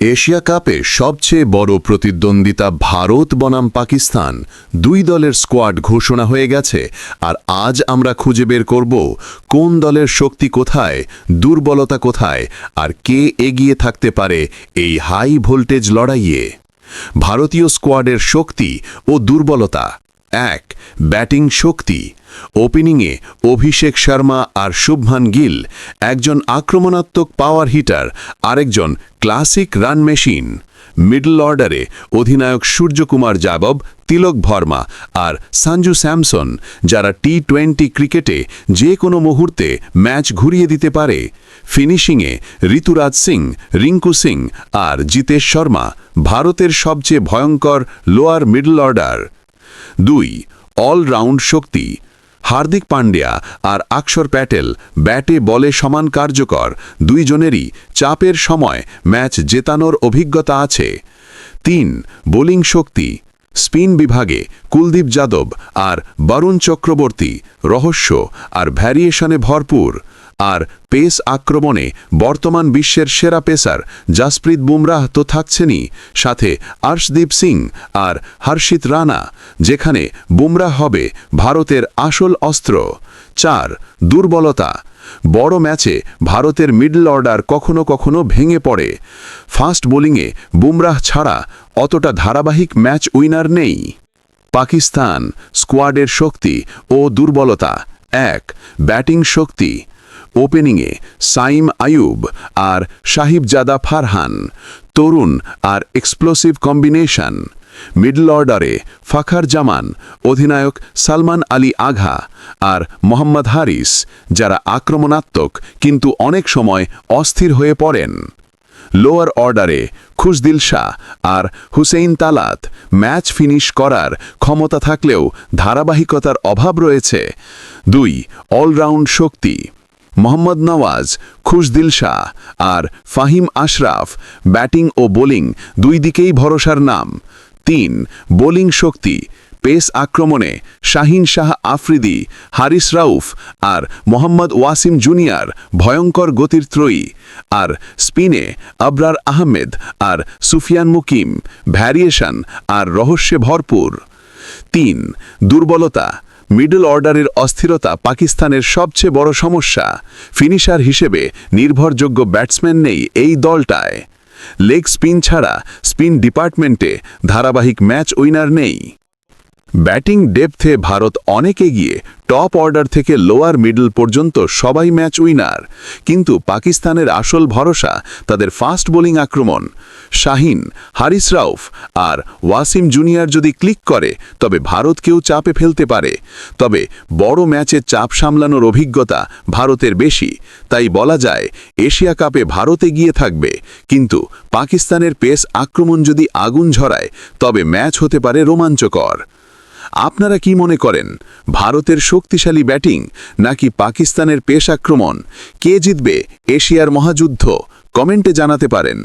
Asia কাপে সবচেয়ে বড় প্রতিদ্বন্দ্বিতা ভারত বনাম পাকিস্তান। দুই দলের স্কোয়াড ঘোষণা হয়ে গেছে, আর আজ আমরা খুঁজে বের করব কোন দলের শক্তি কোথায়, দুর্বলতা কোথায়, আর কে এগিয়ে থাকতে পারে এই হাই ভোল্টেজ লড়াইয়ে। ভারতীয় স্কোয়াডের শক্তি ও দুর্বলতা এক, ব্যাটিং শক্তি। ওপেনিংয়ে অভিষেক শর্মা আর শুভমান গিল, একজন আক্রমণাত্মক পাওয়ার হিটার আরেকজন ক্লাসিক রান মেশিন মিডল অর্ডারে অধিনায়ক সূর্যকুমার যাদব, তিলক ভর্মা আর সঞ্জু স্যামসন, যারা টি টোয়েন্টি ক্রিকেটে যে কোনো মুহূর্তে ম্যাচ ঘুরিয়ে দিতে পারে। ফিনিশিংয়ে ঋতুরাজ সিং, রিঙ্কু সিং আর জিতেশ শর্মা, ভারতের সবচেয়ে ভয়ঙ্কর লোয়ার মিডল অর্ডার দুই অলরাউন্ড শক্তি। হার্দিক পান্ডিয়া আর আকসর প্যাটেল ব্যাটে বলে সমান কার্যকর, দুইজনেরই চাপের সময় ম্যাচ জেতানোর অভিজ্ঞতা আছে। তিন, বোলিং শক্তি। স্পিন বিভাগে কুলদীপ যাদব আর বরুণ চক্রবর্তী, রহস্য আর ভ্যারিয়েশনে ভরপুর। আর পেস আক্রমণে বর্তমান বিশ্বের সেরা পেসার জাসপ্রীত বুমরাহ তো থাকছেনই, সাথে আর্শদীপ সিং আর হর্ষিত রানা, যেখানে বুমরাহ হবে ভারতের আসল অস্ত্র। চার, দুর্বলতা। বড় ম্যাচে ভারতের মিডল অর্ডার কখনো কখনো ভেঙে পড়ে। ফাস্ট বোলিংয়ে বুমরাহ ছাড়া অতটা ধারাবাহিক ম্যাচ উইনার নেই। পাকিস্তান স্কোয়াডের শক্তি ও দুর্বলতা। এক, ব্যাটিং শক্তি। ওপেনিংয়ে সাইম আয়ুব আর সাহিবজাদা ফারহান, তরুণ আর এক্সপ্লোসিভ কম্বিনেশন মিডল অর্ডারে ফাখার জামান, অধিনায়ক সালমান আলী আঘা আর মোহাম্মদ হারিস, যারা আক্রমণাত্মক কিন্তু অনেক সময় অস্থির হয়ে পড়েন। লোয়ার অর্ডারে খুশদিল শাহ আর হুসেইন তালাত ম্যাচ ফিনিশ করার ক্ষমতা থাকলেও ধারাবাহিকতার অভাব রয়েছে। দুই অলরাউন্ড শক্তি। মোহাম্মদ নওয়াজ, খুশদিল শাহ আর ফাহিম আশরাফ ব্যাটিং ও বোলিং দুই দিকেই ভরসার নাম। তিন, বোলিং শক্তি, পেস আক্রমণে শাহিন শাহ আফ্রিদি, হারিস রাউফ আর মোহাম্মদ ওয়াসিম জুনিয়র ভয়ঙ্কর গতির ত্রয়ী। আর স্পিনে আবরার আহমেদ আর সুফিয়ান মুকিম, ভ্যারিয়েশন আর রহস্যে ভরপুর। তিন, দুর্বলতা মিডল অর্ডারের অস্থিরতা পাকিস্তানের সবচেয়ে বড় সমস্যা। ফিনিশার হিসেবে নির্ভরযোগ্য ব্যাটসম্যান নেই এই দলটায়। লেগ স্পিন ছাড়া স্পিন ডিপার্টমেন্টে ধারাবাহিক ম্যাচ উইনার নেই। ব্যাটিং ডেপথে ভারত অনেকে এগিয়ে, টপ অর্ডার থেকে লোয়ার মিডল পর্যন্ত সবাই ম্যাচ উইনার। কিন্তু পাকিস্তানের আসল ভরসা, তাদের ফাস্ট বোলিং আক্রমণ। শাহিন, হারিস রাউফ আর ওয়াসিম জুনিয়র যদি ক্লিক করে, তবে ভারতকেও চাপে ফেলতে পারে। তবে বড় ম্যাচে চাপ সামলানোর অভিজ্ঞতা ভারতের বেশি। তাই বলা যায়, এশিয়া কাপে ভারতে গিয়ে থাকবে। কিন্তু পাকিস্তানের পেস আক্রমণ যদি আগুন ঝরায়, তবে ম্যাচ হতে পারে রোমাঞ্চকর। আপনারা কি মনে করেন, ভারতের শক্তিশালী ব্যাটিং নাকি পাকিস্তানের পেশ আক্রমণ? কে জিতবে, এশিয়ার মহাযুদ্ধ? কমেন্টে জানাতে পারেন।